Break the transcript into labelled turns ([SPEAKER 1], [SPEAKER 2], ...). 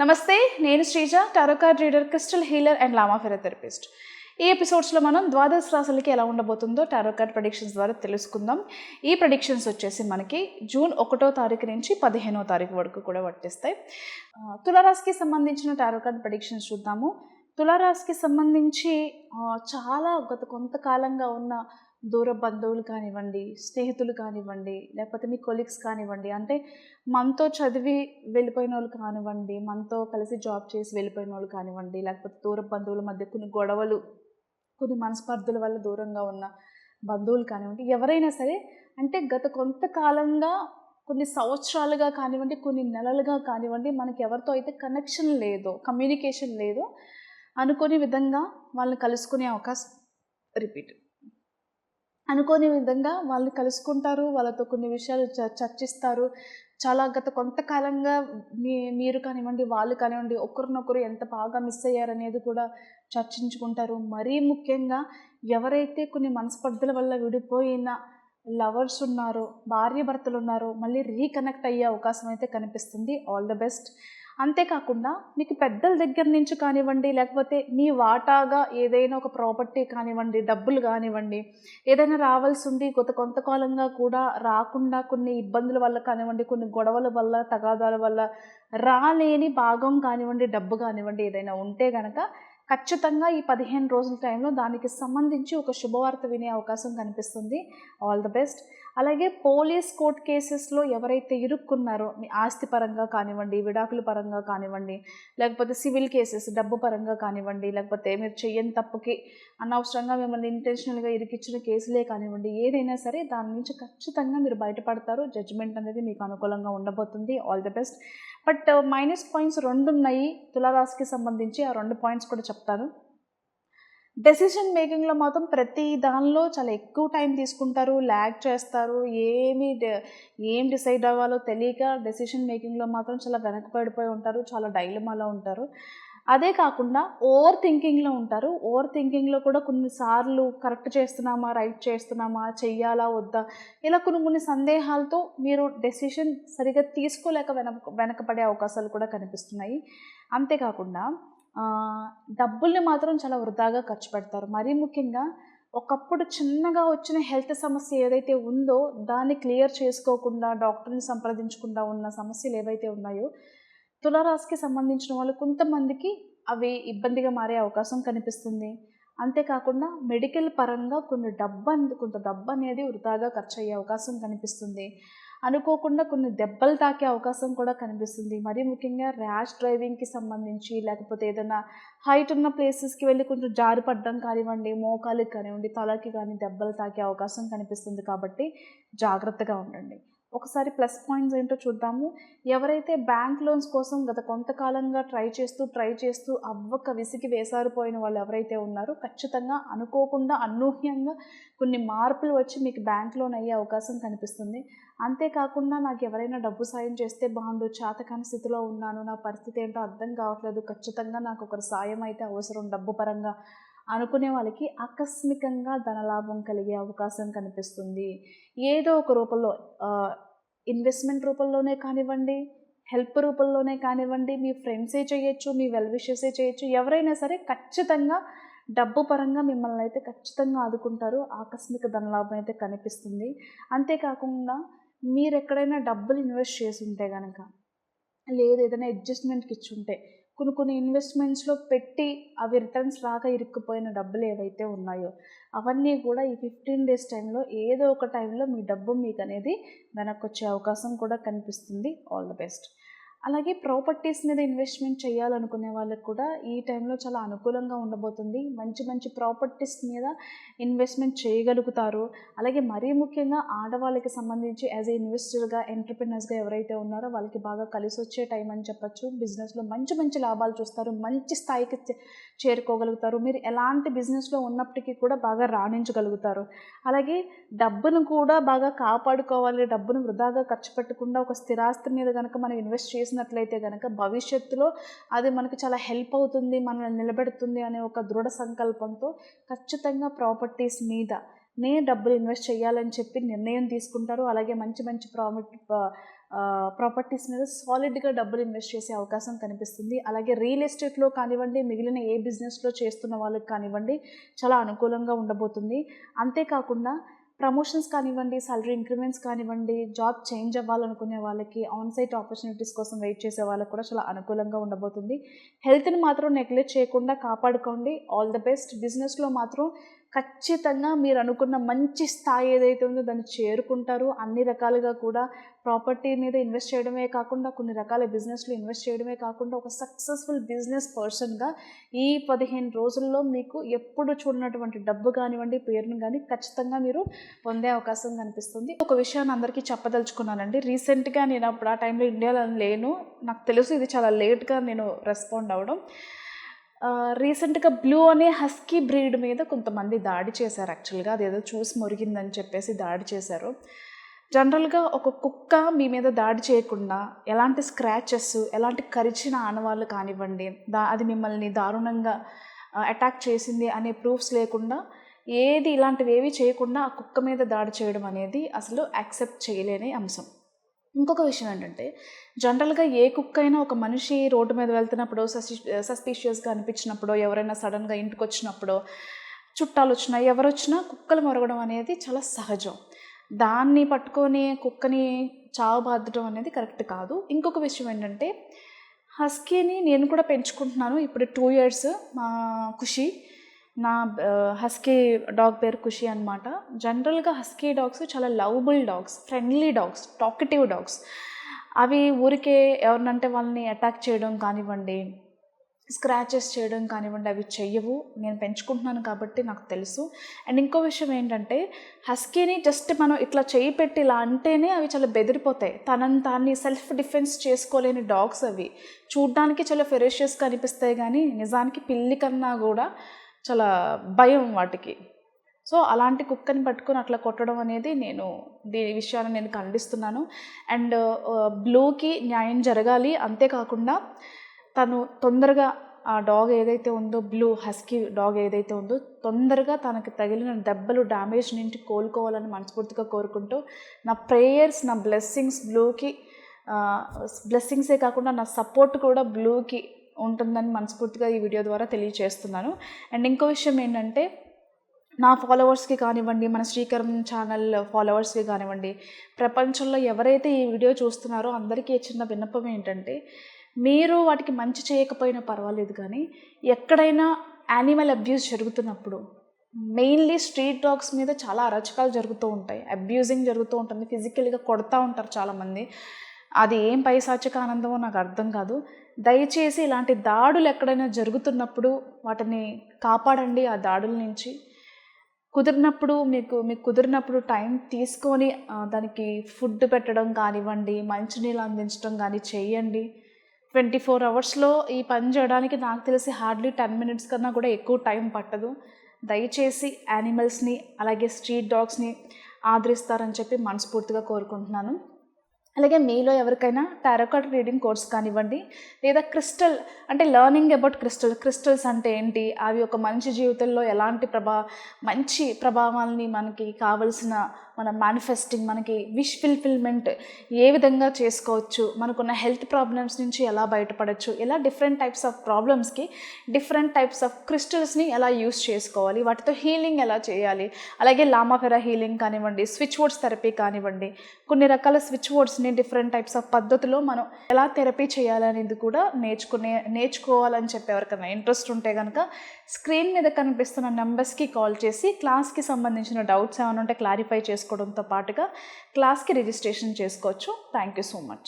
[SPEAKER 1] నమస్తే నేను Sreeja tarot card reader crystal healer and lama fera therapist ఈ ఎపిసోడ్స్లో మనం ద్వాదశ రాశులకి ఎలా ఉండబోతుందో టారోకార్డ్ ప్రొడిక్షన్స్ ద్వారా తెలుసుకుందాం. ఈ ప్రొడిక్షన్స్ వచ్చేసి మనకి జూన్ ఒకటో తారీఖు నుంచి పదిహేనో తారీఖు వరకు కూడా వర్తిస్తాయి. తులారాశికి సంబంధించిన టారోకార్డ్ ప్రొడిక్షన్స్ చూద్దాము. తులారాశికి సంబంధించి చాలా గత కొంతకాలంగా ఉన్న దూర బంధువులు కానివ్వండి స్నేహితులు కానివ్వండి లేకపోతే మీ కొలీగ్స్ కానివ్వండి అంటే మనతో చదివి వెళ్ళిపోయిన వాళ్ళు కానివ్వండి మనతో కలిసి జాబ్ చేసి వెళ్ళిపోయిన వాళ్ళు కానివ్వండి లేకపోతే దూర బంధువుల మధ్య కొన్ని గొడవలు కొన్ని మనస్పర్ధల వల్ల దూరంగా ఉన్న బంధువులు కానివ్వండి ఎవరైనా సరే అంటే గత కొంతకాలంగా కొన్ని సంవత్సరాలుగా కానివ్వండి కొన్ని నెలలుగా కానివ్వండి మనకి ఎవరితో అయితే కనెక్షన్ లేదో కమ్యూనికేషన్ లేదో అనుకోని విధంగా వాళ్ళని కలుసుకునే అవకాశం రిపీట్ అనుకోని విధంగా వాళ్ళని కలుసుకుంటారు వాళ్ళతో కొన్ని విషయాలు చ- చర్చిస్తారు. చాలా గత కొంతకాలంగా మీ మీరు కానివ్వండి వాళ్ళు కానివ్వండి ఒకరినొకరు ఎంత బాగా మిస్ అయ్యారనేది కూడా చర్చించుకుంటారు. మరీ ముఖ్యంగా ఎవరైతే కొన్ని మనస్పర్ధల వల్ల విడిపోయిన లవర్స్ ఉన్నారో భార్య భర్తలు ఉన్నారో మళ్ళీ రీకనెక్ట్ అయ్యే అవకాశం అయితే కనిపిస్తుంది. All the best. అంతేకాకుండా మీకు పెద్దల దగ్గర నుంచి కానివ్వండి లేకపోతే మీ వాటాగా ఏదైనా ఒక ప్రాపర్టీ కానివ్వండి డబ్బులు కానివ్వండి ఏదైనా రావాల్సి ఉంది కొంత కొంతకాలంగా కూడా రాకుండా కొన్ని ఇబ్బందుల వల్ల కానివ్వండి కొన్ని గొడవల వల్ల తగాదాల వల్ల రాలేని భాగం కానివ్వండి డబ్బు కానివ్వండి ఏదైనా ఉంటే కనుక ఖచ్చితంగా ఈ పదిహేను రోజుల టైంలో దానికి సంబంధించి ఒక శుభవార్త వినే అవకాశం కనిపిస్తుంది. ఆల్ ద బెస్ట్ అలాగే పోలీస్ కోర్ట్ కేసెస్లో ఎవరైతే ఇరుక్కున్నారో మీ ఆస్తి పరంగా కానివ్వండి విడాకుల పరంగా కానివ్వండి లేకపోతే సివిల్ కేసెస్ డబ్బు పరంగా కానివ్వండి లేకపోతే మీరు చెయ్యని తప్పుకి అనవసరంగా మిమ్మల్ని ఇంటెన్షనల్గా ఇరికిచ్చిన కేసులే కానివ్వండి ఏదైనా సరే దాని నుంచి ఖచ్చితంగా మీరు బయటపడతారు. జడ్జిమెంట్ అనేది మీకు అనుకూలంగా ఉండబోతుంది. All the best but uh, minus points రెండు ఉన్నాయి తులారాశికి సంబంధించి. ఆ రెండు పాయింట్స్ కూడా చెప్తాను. డెసిషన్ మేకింగ్లో మాత్రం ప్రతి దానిలో చాలా ఎక్కువ టైం తీసుకుంటారు ల్యాగ్ చేస్తారు. ఏమి ఏం డిసైడ్ అవ్వాలో తెలియక డెసిషన్ మేకింగ్లో మాత్రం చాలా వెనకబడిపోయి ఉంటారు చాలా డైలమాలో ఉంటారు. అదే కాకుండా ఓవర్ థింకింగ్లో ఉంటారు. ఓవర్ థింకింగ్లో కూడా కొన్నిసార్లు కరెక్ట్ చేస్తున్నామా రైట్ చేస్తున్నామా చెయ్యాలా వద్దా? ఇలా కొన్ని కొన్ని సందేహాలతో మీరు డెసిషన్ సరిగ్గా తీసుకోలేక వెనక వెనకపడే అవకాశాలు కూడా కనిపిస్తున్నాయి. అంతేకాకుండా డబ్బుల్ని మాత్రం చాలా వృధాగా ఖర్చు పెడతారు. మరీ ముఖ్యంగా ఒకప్పుడు చిన్నగా వచ్చిన హెల్త్ సమస్య ఏదైతే ఉందో దాన్ని క్లియర్ చేసుకోకుండా డాక్టర్ని సంప్రదించకుండా ఉన్న సమస్యలు ఏవైతే ఉన్నాయో తులారాశికి సంబంధించిన వాళ్ళు కొంతమందికి అవి ఇబ్బందిగా మారే అవకాశం కనిపిస్తుంది. అంతేకాకుండా మెడికల్ పరంగా కొన్ని డబ్బు అన్- కొంత డబ్బు అనేది వృధాగా ఖర్చు అయ్యే అవకాశం కనిపిస్తుంది. అనుకోకుండా కొన్ని దెబ్బలు తాకే అవకాశం కూడా కనిపిస్తుంది. మరీ ముఖ్యంగా ర్యాష్ డ్రైవింగ్కి సంబంధించి లేకపోతే ఏదైనా హైట్ ఉన్న ప్లేసెస్కి వెళ్ళి కొంచెం జారి కానివ్వండి మోకాలికి కానివ్వండి తలకి కానీ దెబ్బలు తాకే అవకాశం కనిపిస్తుంది కాబట్టి జాగ్రత్తగా ఉండండి. ఒకసారి ప్లస్ పాయింట్స్ ఏంటో చూద్దాము. ఎవరైతే బ్యాంక్ లోన్స్ కోసం గత కొంతకాలంగా ట్రై చేస్తూ ట్రై చేస్తూ అవ్వక విసిగి వేసారిపోయిన వాళ్ళు ఎవరైతే ఉన్నారో ఖచ్చితంగా అనుకోకుండా అనూహ్యంగా కొన్ని మార్పులు వచ్చి మీకు బ్యాంక్ లోన్ అయ్యే అవకాశం కనిపిస్తుంది. అంతేకాకుండా నాకు ఎవరైనా డబ్బు సాయం చేస్తే బాగుండు చాతకాని స్థితిలో ఉన్నాను నా పరిస్థితి ఏంటో అర్థం కావట్లేదు ఖచ్చితంగా నాకు ఒకరి సాయం అయితే అవసరం డబ్బు పరంగా అనుకునే వాళ్ళకి ఆకస్మికంగా ధనలాభం కలిగే అవకాశం కనిపిస్తుంది. ఏదో ఒక రూపంలో ఇన్వెస్ట్మెంట్ రూపంలోనే కానివ్వండి హెల్ప్ రూపంలోనే కానివ్వండి మీ ఫ్రెండ్సే చేయొచ్చు మీ వెల్ విషెసే చేయొచ్చు ఎవరైనా సరే ఖచ్చితంగా డబ్బు పరంగా మిమ్మల్ని అయితే ఖచ్చితంగా ఆదుకుంటారు. ఆకస్మిక ధనలాభం అయితే కనిపిస్తుంది. అంతేకాకుండా మీరు ఎక్కడైనా డబ్బులు ఇన్వెస్ట్ చేసి ఉంటే కనుక లేదు ఏదైనా అడ్జస్ట్మెంట్కి ఇచ్చి ఉంటే కొన్ని కొన్ని ఇన్వెస్ట్మెంట్స్లో పెట్టి అవి రిటర్న్స్ రాక ఇరుక్కుపోయిన డబ్బులు ఏవైతే ఉన్నాయో అవన్నీ కూడా ఈ ఫిఫ్టీన్ డేస్ టైంలో ఏదో ఒక టైంలో మీ డబ్బు మీకు అనేది వెనక్కి వచ్చే అవకాశం కూడా కనిపిస్తుంది. ఆల్ ద బెస్ట్ అలాగే ప్రాపర్టీస్ మీద ఇన్వెస్ట్మెంట్ చేయాలనుకునే వాళ్ళకి కూడా ఈ టైంలో చాలా అనుకూలంగా ఉండబోతుంది. మంచి మంచి ప్రాపర్టీస్ మీద ఇన్వెస్ట్మెంట్ చేయగలుగుతారు. అలాగే మరీ ముఖ్యంగా ఆడవాళ్ళకి సంబంధించి యాజ్ ఏ ఇన్వెస్టర్గా ఎంటర్ప్రినర్స్గా ఎవరైతే ఉన్నారో వాళ్ళకి బాగా కలిసి వచ్చే టైం అని చెప్పచ్చు. బిజినెస్లో మంచి మంచి లాభాలు చూస్తారు. మంచి స్థాయికి చే- చేరుకోగలుగుతారు. మీరు ఎలాంటి బిజినెస్లో ఉన్నప్పటికీ కూడా బాగా రాణించగలుగుతారు. అలాగే డబ్బును కూడా బాగా కాపాడుకోవాలి. డబ్బును వృధాగా ఖర్చు పెట్టకుండా ఒక స్థిరాస్తి మీద కనుక మనం ఇన్వెస్ట్ చేసినట్లయితే కనుక భవిష్యత్తులో అది మనకు చాలా హెల్ప్ అవుతుంది మనల్ని నిలబెడుతుంది అనే ఒక దృఢ సంకల్పంతో ఖచ్చితంగా ప్రాపర్టీస్ మీద నే డబ్బులు ఇన్వెస్ట్ చేయాలని చెప్పి నిర్ణయం తీసుకుంటారు. అలాగే మంచి మంచి ప్రామిట్ ప్రాపర్టీస్ మీద సాలిడ్గా డబ్బులు ఇన్వెస్ట్ చేసే అవకాశం కనిపిస్తుంది. అలాగే రియల్ ఎస్టేట్లో కానివ్వండి మిగిలిన ఏ బిజినెస్లో చేస్తున్న వాళ్ళకి కానివ్వండి చాలా అనుకూలంగా ఉండబోతుంది. అంతేకాకుండా ప్రమోషన్స్ కానివ్వండి సాలరీ ఇంక్రిమెంట్స్ కానివ్వండి జాబ్ చేంజ్ అవ్వాలనుకునే వాళ్ళకి ఆన్సైట్ ఆపర్చునిటీస్ కోసం వెయిట్ చేసే వాళ్ళకి కూడా చాలా అనుకూలంగా ఉండబోతుంది. హెల్త్ని మాత్రం నెగ్లెక్ట్ చేయకుండా కాపాడుకోండి. ఆల్ ద బెస్ట్ బిజినెస్లో మాత్రం ఖచ్చితంగా మీరు అనుకున్న మంచి స్థాయి ఏదైతే ఉందో దాన్ని చేరుకుంటారు అన్ని రకాలుగా కూడా ప్రాపర్టీ మీద ఇన్వెస్ట్ చేయడమే కాకుండా కొన్ని రకాల బిజినెస్లో ఇన్వెస్ట్ చేయడమే కాకుండా ఒక సక్సెస్ఫుల్ బిజినెస్ పర్సన్గా ఈ పదిహేను రోజుల్లో మీకు ఎప్పుడు చూడనటువంటి డబ్బు కానివ్వండి పేరును కానీ ఖచ్చితంగా మీరు పొందే అవకాశం కనిపిస్తుంది. ఒక విషయాన్ని అందరికీ చెప్పదలుచుకున్నానండి. రీసెంట్గా నేను అప్పుడు ఆ టైంలో ఇండియాలో లేను. నాకు తెలుసు ఇది చాలా లేట్గా నేను రెస్పాండ్ అవ్వడం. రీసెంట్గా బ్లూ అనే హస్కీ బ్రీడ్ మీద కొంతమంది దాడి చేశారు. యాక్చువల్గా అదేదో చూసి మురిగిందని చెప్పేసి దాడి చేశారు. జనరల్గా ఒక కుక్క మీ మీద దాడి చేయకుండా ఎలాంటి స్క్రాచెస్ ఎలాంటి కరిచిన ఆనవాళ్ళు కానివ్వండి దా అది మిమ్మల్ని దారుణంగా అటాక్ చేసింది అనే ప్రూఫ్స్ లేకుండా ఏది ఇలాంటివి ఏవి చేయకుండా ఆ కుక్క మీద దాడి చేయడం అనేది అసలు యాక్సెప్ట్ చేయలేని అంశం. ఇంకొక విషయం ఏంటంటే జనరల్గా ఏ కుక్క అయినా ఒక మనిషి రోడ్డు మీద వెళ్తున్నప్పుడు సస్పి సస్పీషియస్గా అనిపించినప్పుడు ఎవరైనా సడన్గా ఇంటికి వచ్చినప్పుడు చుట్టాలు వచ్చినా ఎవరు వచ్చినా కుక్కలు మొరగడం అనేది చాలా సహజం. దాన్ని పట్టుకొని కుక్కని చావు బాధడం అనేది కరెక్ట్ కాదు. ఇంకొక విషయం ఏంటంటే హస్కీని నేను కూడా పెంచుకుంటున్నాను. ఇప్పుడు టూ ఇయర్స్ మా ఖుషి నా హస్కీ డాగ్ పేరు ఖుషి అనమాట జనరల్గా హస్కీ డాగ్స్ చాలా lovable dogs friendly dogs talkative dogs అవి ఊరికే ఎవరినంటే వాళ్ళని అటాక్ చేయడం కానివ్వండి స్క్రాచెస్ చేయడం కానివ్వండి అవి చెయ్యవు. నేను పెంచుకుంటున్నాను కాబట్టి నాకు తెలుసు. అండ్ ఇంకో విషయం ఏంటంటే హస్కీని జస్ట్ మనం ఇట్లా చేయి పెట్టి ఇలా అంటేనే అవి చాలా బెదిరిపోతాయి. తనని తాన్ని సెల్ఫ్ డిఫెన్స్ చేసుకోలేని డాగ్స్ అవి. చూడ్డానికి చాలా ఫెరేషియస్గా అనిపిస్తాయి కానీ నిజానికి పిల్లి కన్నా కూడా చాలా భయం వాటికి. సో అలాంటి కుక్కని పట్టుకొని అట్లా కొట్టడం అనేది నేను దీని విషయాన్ని నేను ఖండిస్తున్నాను. అండ్ బ్లూకి న్యాయం జరగాలి. అంతేకాకుండా తను తొందరగా ఆ డాగ్ ఏదైతే ఉందో బ్లూ హస్కీ డాగ్ ఏదైతే ఉందో తొందరగా తనకు తగిలిన దెబ్బలు డ్యామేజ్ నుంచి కోలుకోవాలని మనస్ఫూర్తిగా కోరుకుంటూ నా ప్రేయర్స్ నా బ్లెస్సింగ్స్ బ్లూకి బ్లెస్సింగ్సే కాకుండా నా సపోర్ట్ కూడా బ్లూకి ఉంటుందని మనస్ఫూర్తిగా ఈ వీడియో ద్వారా తెలియజేస్తున్నాను అండ్ ఇంకో విషయం ఏంటంటే నా ఫాలోవర్స్కి కానివ్వండి మన శ్రీకరం ఛానల్ ఫాలోవర్స్కి కానివ్వండి ప్రపంచంలో ఎవరైతే ఈ వీడియో చూస్తున్నారో అందరికీ చిన్న విన్నపం ఏంటంటే మీరు వాటికి మంచి చేయకపోయినా పర్వాలేదు కానీ ఎక్కడైనా యానిమల్ అబ్యూస్ జరుగుతున్నప్పుడు మెయిన్లీ స్ట్రీట్ డాగ్స్ మీద చాలా అరచకాలు జరుగుతూ ఉంటాయి. అబ్యూజింగ్ జరుగుతూ ఉంటుంది. ఫిజికల్గా కొడతా ఉంటారు చాలామంది. అది ఏం పైశాచిక ఆనందమో నాకు అర్థం కాదు. దయచేసి ఇలాంటి దాడులు ఎక్కడైనా జరుగుతున్నప్పుడు వాటిని కాపాడండి ఆ దాడుల నుంచి. కుదిరినప్పుడు మీకు మీకు కుదిరినప్పుడు టైం తీసుకొని దానికి ఫుడ్ పెట్టడం కానివ్వండి మంచినీళ్ళు అందించడం కానీ చేయండి. ట్వంటీ ఫోర్ అవర్స్లో ఈ పని చేయడానికి నాకు తెలిసి హార్డ్లీ టెన్ మినిట్స్ కన్నా కూడా ఎక్కువ టైం పట్టదు. దయచేసి యానిమల్స్ని అలాగే స్ట్రీట్ డాగ్స్ని ఆదరిస్తారని చెప్పి మనస్ఫూర్తిగా కోరుకుంటున్నాను. అలాగే మీలో ఎవరికైనా టారోకాట్ రీడింగ్ కోర్స్ కానివ్వండి లేదా క్రిస్టల్ అంటే లర్నింగ్ అబౌట్ క్రిస్టల్ క్రిస్టల్స్ అంటే ఏంటి అవి ఒక మంచి జీవితంలో ఎలాంటి ప్రభా మంచి ప్రభావాల్ని మనకి కావలసిన మన మేనిఫెస్టింగ్ మనకి విష్ ఫిల్ఫిల్మెంట్ ఏ విధంగా చేసుకోవచ్చు మనకున్న హెల్త్ ప్రాబ్లమ్స్ నుంచి ఎలా బయటపడవచ్చు ఇలా డిఫరెంట్ టైప్స్ ఆఫ్ ప్రాబ్లమ్స్కి డిఫరెంట్ టైప్స్ ఆఫ్ క్రిస్టల్స్ని ఎలా యూస్ చేసుకోవాలి వాటితో హీలింగ్ ఎలా చేయాలి అలాగే లామాఫెరా హీలింగ్ కానివ్వండి స్విచ్ బోర్డ్స్ థెరపీ కానివ్వండి కొన్ని రకాల స్విచ్ బోర్డ్స్ వర్డ్స్ని డిఫరెంట్ టైప్స్ ఆఫ్ పద్ధతిలో మనం ఎలా థెరపీ చేయాలనేది కూడా నేర్చుకునే నేర్చుకోవాలని చెప్పి ఎవరికైనా ఇంట్రెస్ట్ ఉంటే కనుక స్క్రీన్ మీద కనిపిస్తున్న నెంబర్స్కి కాల్ చేసి క్లాస్కి సంబంధించిన డౌట్స్ ఏమైనా ఉంటే క్లారిఫై చేసుకోవడంతో పాటుగా క్లాస్కి రిజిస్ట్రేషన్ చేసుకోవచ్చు. Thank you so much